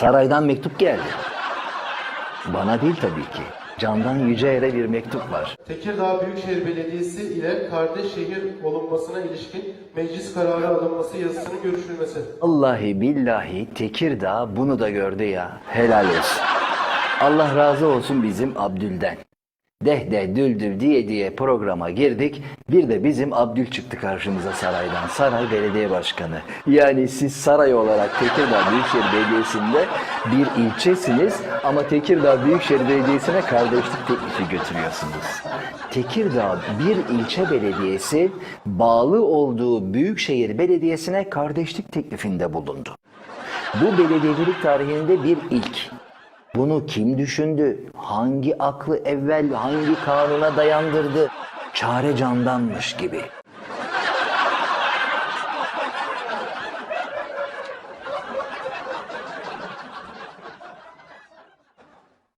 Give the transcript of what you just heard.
Saraydan mektup geldi. Bana değil tabii ki. Candan Yüceer'e bir mektup var. Tekirdağ Büyükşehir Belediyesi ile kardeş şehir olunmasına ilişkin meclis kararı alınması yazısının görüşülmesi. Vallahi billahi Tekirdağ bunu da gördü ya. Helal olsun. Allah razı olsun bizim Abdül'den. Deh de düldül diye diye programa girdik. Bir de bizim Abdül çıktı karşımıza saraydan. Saray Belediye Başkanı. Yani siz saray olarak Tekirdağ Büyükşehir Belediyesi'nde bir ilçesiniz ama Tekirdağ Büyükşehir Belediyesi'ne kardeşlik teklifi götürüyorsunuz. Tekirdağ bir ilçe belediyesi bağlı olduğu Büyükşehir Belediyesi'ne kardeşlik teklifinde bulundu. Bu belediyecilik tarihinde bir ilk. Bunu kim düşündü? Hangi aklı evvel hangi kanuna dayandırdı? Çare candanmış gibi.